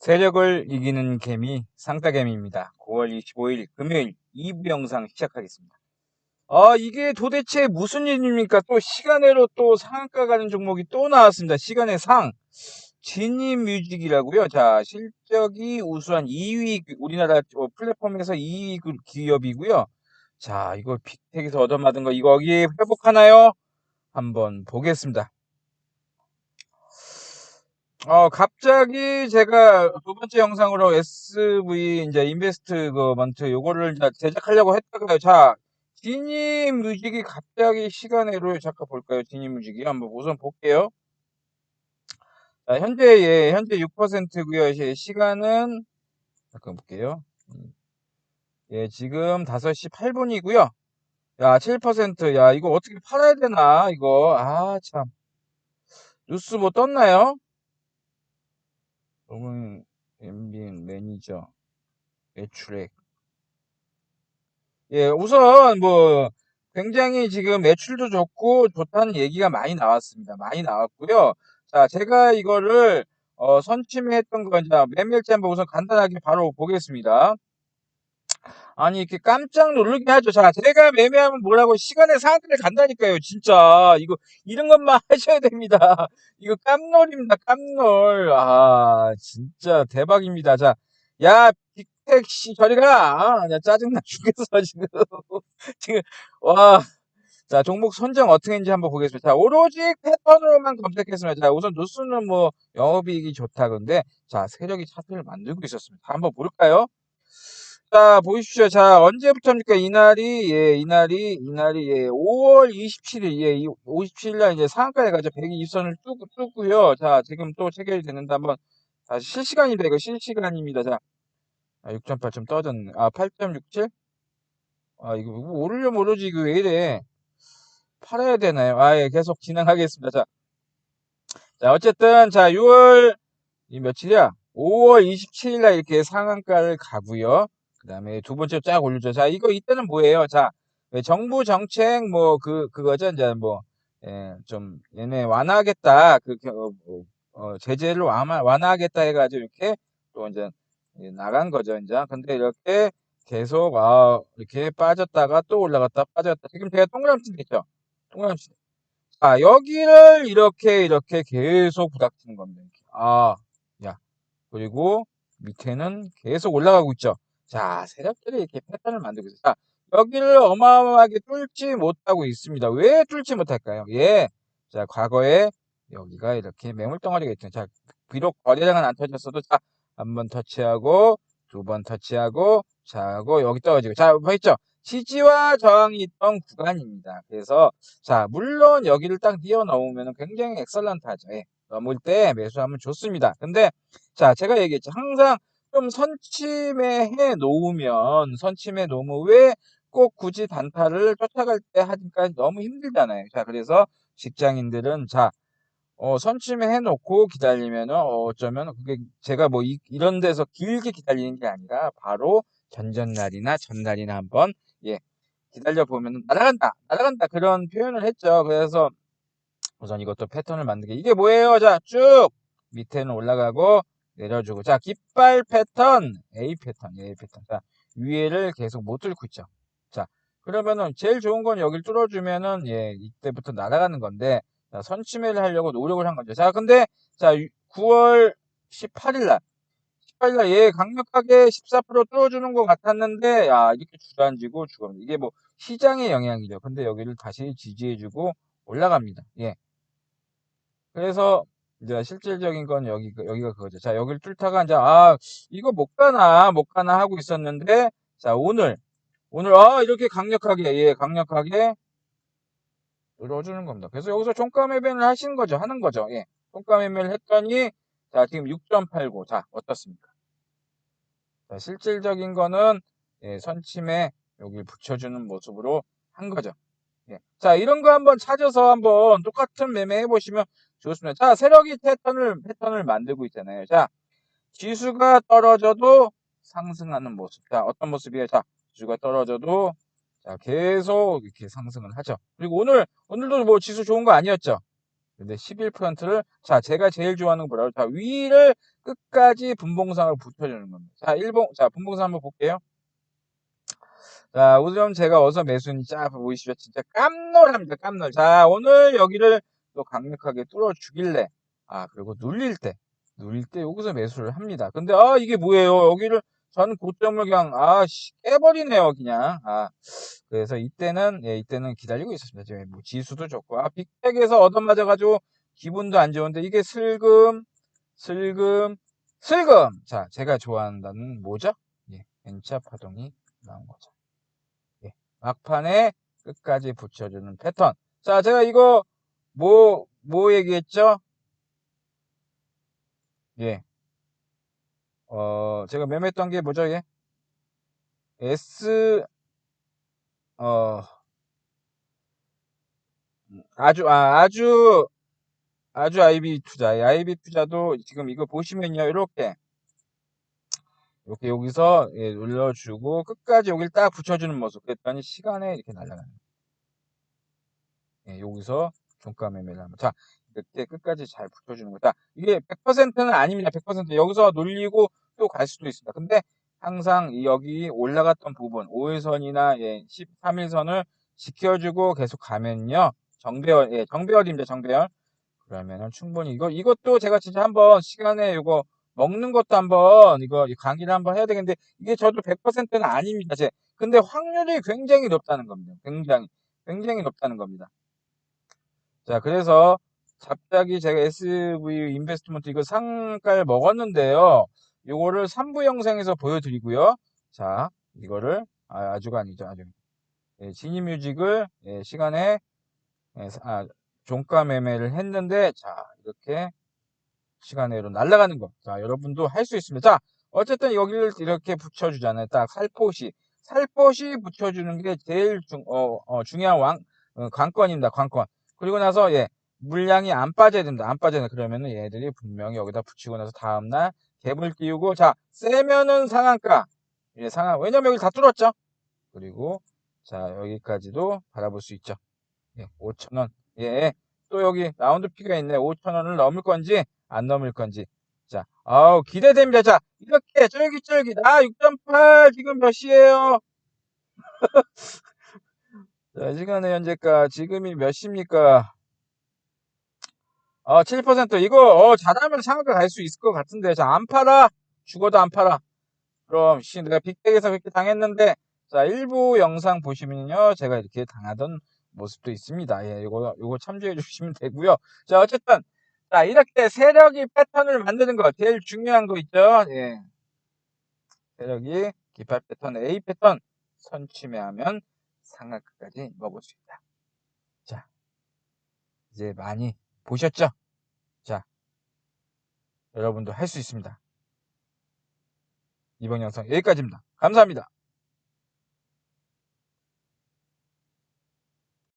세력을 이기는 개미 상따개미입니다. 9월 25일 금요일 2부 영상 시작하겠습니다. 아 이게 도대체 무슨 일입니까? 또 시간외로 또 상한가 가는 종목이 또 나왔습니다. 시간의 상 진입뮤직이라고요. 자 실적이 우수한 2위 우리나라 어, 플랫폼에서 2위 그 기업이고요. 자 이거 빅텍에서 얻어맞은 거 이거 여기 회복하나요? 한번 보겠습니다. 어, 갑자기 제가 두 번째 영상으로 SV 이제 인베스트먼트 요거를 이제 제작하려고 했다가요. 자, 지니 뮤직이 갑자기 시간으로 잠깐 볼까요? 지니 뮤직이 한번 우선 볼게요. 자, 현재 예, 현재 6%고요. 시간은 잠깐 볼게요. 음. 예, 지금 5시 8분이고요. 야, 7%. 야, 이거 어떻게 팔아야 되나? 이거. 아, 참. 뉴스 뭐 떴나요? 로문 엠빈 매니저 매출액. 예 우선 뭐 굉장히 지금 매출도 좋고 좋다는 얘기가 많이 나왔습니다. 많이 나왔고요. 자 제가 이거를 어, 선침했던 건 이제 매매일지 한번 우선 간단하게 바로 보겠습니다 아니 이렇게 깜짝 놀라게 하죠. 자, 제가 매매하면 뭐라고 시간에 상한가를 간다니까요. 진짜 이거 이런 것만 하셔야 됩니다. 이거 깜놀입니다. 깜놀. 아, 진짜 대박입니다. 자, 야 빅텍 씨 저리 가. 아, 나 짜증나 죽겠어 지금. 지금 와. 자, 종목 선정 어떻게 했는지 한번 보겠습니다. 자, 오로지 패턴으로만 검색했습니다. 자, 우선 뉴스는 뭐 영업이익이 좋다. 근데 자, 세력이 차트를 만들고 있었습니다. 한번 볼까요? 자, 보십시오. 자, 언제부터입니까? 이날이, 예, 이날이, 이날이, 예, 5월 27일, 예, 57일날 이제 상한가에 가죠. 120선을 뚫, 뚫고요. 자, 지금 또 체결이 되는데 한번, 다시 실시간입니다. 이거 실시간입니다. 자, 아, 6.8 좀 떨어졌네. 아, 8.67? 아, 이거 뭐 오르려 모르지. 이거 왜 이래. 팔아야 되나요? 아, 예, 계속 진행하겠습니다. 자, 자, 어쨌든, 자, 6월, 이 며칠이야? 5월 27일 날 이렇게 상한가를 가고요. 그 다음에 두 번째 쫙 올리죠. 자, 이거 이때는 뭐예요? 자, 정부 정책 뭐 그 그거죠. 이제 뭐 예, 좀 얘네 완화하겠다. 그 어, 뭐, 어, 제재를 완화 완화하겠다 해가지고 이렇게 또 이제 나간 거죠. 이제 근데 이렇게 계속 아 이렇게 빠졌다가 또 올라갔다 빠졌다. 지금 제가 동그라미 쳤죠. 동그라미 친. 자, 여기를 이렇게 이렇게 계속 부닥치는 겁니다. 이렇게. 아, 야. 그리고 밑에는 계속 올라가고 있죠. 자, 세력들이 이렇게 패턴을 만들고 있어요. 자, 여기를 어마어마하게 뚫지 못하고 있습니다. 왜 뚫지 못할까요? 예. 자, 과거에 여기가 이렇게 매물 덩어리가 있죠. 자, 비록 거래량은 안 터졌어도 자, 한 번 터치하고 두 번 터치하고 자, 하고 여기 떨어지고 자, 보였죠? 지지와 저항이 있던 구간입니다. 그래서 자, 물론 여기를 딱 뛰어넘으면 굉장히 엑설런트하죠. 예. 넘을 때 매수하면 좋습니다. 근데 자, 제가 얘기했죠. 항상 좀 선침해 해 놓으면 선침해 놓으면 왜 꼭 굳이 단타를 쫓아갈 때 하니까 너무 힘들잖아요. 자, 그래서 직장인들은 자, 어, 선침해 해 놓고 기다리면은 어쩌면 그게 제가 뭐 이, 런 데서 길게 기다리는 게 아니라 바로 전전날이나 전날이나 한번 예, 기다려 보면 날아간다, 날아간다 그런 표현을 했죠. 그래서 우선 이것도 패턴을 만들게 이게 뭐예요? 자, 쭉 밑에는 올라가고 내려주고. 자 깃발 패턴. A 패턴 A 패턴. 자 위에를 계속 못 뚫고 있죠. 자 그러면은 제일 좋은 건 여기를 뚫어주면은 예 이때부터 날아가는 건데 자, 선침해를 하려고 노력을 한 거죠. 자 근데 자 9월 18일 날. 18일 날 예 강력하게 14% 뚫어주는 것 같았는데 야 이렇게 주저앉고 죽었는데 이게 뭐 시장의 영향이죠. 근데 여기를 다시 지지해주고 올라갑니다. 예. 그래서 이제 실질적인 건 여기, 여기가 그거죠. 자, 여기를 뚫다가 이제, 아, 이거 못 가나, 못 가나 하고 있었는데, 자, 오늘, 오늘, 아, 이렇게 강력하게, 예, 강력하게 들어주는 겁니다. 그래서 여기서 종가 매매를 하시는 거죠. 하는 거죠. 예. 종가 매매를 했더니, 자, 지금 6.89. 자, 어떻습니까? 자, 실질적인 거는, 예, 선침에 여기 붙여주는 모습으로 한 거죠. 예. 자, 이런 거 한번 찾아서 한번 똑같은 매매 해보시면 좋습니다. 자, 세력이 패턴을, 패턴을 만들고 있잖아요. 자, 지수가 떨어져도 상승하는 모습. 자, 어떤 모습이에요? 자, 지수가 떨어져도 자, 계속 이렇게 상승을 하죠. 그리고 오늘, 오늘도 뭐 지수 좋은 거 아니었죠? 근데 11%를 자 제가 제일 좋아하는 거 뭐라고? 자 위를 끝까지 분봉상을 붙여주는 겁니다. 자 일봉 자 분봉상 한번 볼게요. 자 우선 제가 어서 매수인지 쫙 보이시죠? 진짜 깜놀합니다. 깜놀. 자 오늘 여기를 또 강력하게 뚫어 주길래 아 그리고 눌릴 때 눌릴 때 여기서 매수를 합니다. 근데 아 이게 뭐예요? 여기를 저는 고점을 그냥 아씨 깨버리네요 그냥 아 그래서 이때는 예 이때는 기다리고 있었습니다. 지금 뭐 지수도 좋고 아 빅텍에서 얻어맞아가지고 기분도 안 좋은데 이게 슬금 슬금 슬금 자 제가 좋아한다는 뭐죠? 예 N차 파동이 나온 거죠. 예 막판에 끝까지 붙여주는 패턴 자 제가 이거 뭐 뭐 얘기했죠? 예. 어, 제가 매매했던 게 뭐죠, 이게? S, 어, 아주, 아, 아주, 아주 IB 투자. 이 IB 투자도 지금 이거 보시면요, 이렇게. 이렇게 여기서 예, 눌러주고 끝까지 여기를 딱 붙여주는 모습. 그랬더니 시간에 이렇게 날아가는. 예, 여기서 종가 매매를 하면. 자, 이렇게 끝까지 잘 붙여주는 거다. 이게 100%는 아닙니다. 100% 여기서 놀리고 또 갈 수도 있습니다. 근데 항상 이 여기 올라갔던 부분 5일선이나 예, 13일선을 지켜주고 계속 가면요. 정배열, 예, 정배열입니다. 정배열. 그러면은 충분히 이거 이것도 제가 진짜 한번 시간에 이거 먹는 것도 한번 이거 강의를 한번 해야 되겠는데 이게 저도 100%는 아닙니다. 제 근데 확률이 굉장히 높다는 겁니다. 굉장히 굉장히 높다는 겁니다. 자, 그래서 갑자기 제가 SV 인베스트먼트 이거 상가를 먹었는데요. 요거를 3부 영상에서 보여드리고요. 자, 이거를 아, 아주가 아니죠. 아주 예, 지니뮤직을 예, 시간에 예, 아, 종가 매매를 했는데 자 이렇게 시간으로 날아가는 거. 자 여러분도 할 수 있습니다. 자 어쨌든 여기를 이렇게 붙여주잖아요. 딱 살포시 살포시 붙여주는 게 제일 중, 어, 어, 중요한 왕, 어, 관건입니다. 관건. 그리고 나서 예 물량이 안 빠져야 된다. 안 빠져야 된다. 그러면은 얘들이 분명히 여기다 붙이고 나서 다음날 갭을 띄우고 자 세면은 상한가 예 상한 왜냐면 여기 다 뚫었죠. 그리고 자 여기까지도 바라볼 수 있죠. 예, 5천원 예, 또 여기 라운드 피가 있네. 5천원을 넘을 건지 안 넘을 건지. 자, 아우 기대됩니다. 자, 이렇게 쫄깃쫄깃. 아, 6.8 지금 몇 시예요? 자, 시간의 현재가 지금이 몇 시입니까? 어, 7% 이거 어, 잘하면 상한가 갈 수 있을 것 같은데. 자, 안 팔아. 죽어도 안 팔아. 그럼 씨 내가 빅백에서 그렇게 당했는데 자, 일부 영상 보시면요. 제가 이렇게 당하던 모습도 있습니다. 예, 요거, 요거 참조해 주시면 되고요. 자, 어쨌든, 자, 이렇게 세력이 패턴을 만드는 거, 제일 중요한 거 있죠? 예. 세력이 기팔 패턴, A 패턴 선취매하면 상하까지 먹을 수 있다. 자, 이제 많이 보셨죠? 자, 여러분도 할 수 있습니다. 이번 영상 여기까지입니다. 감사합니다.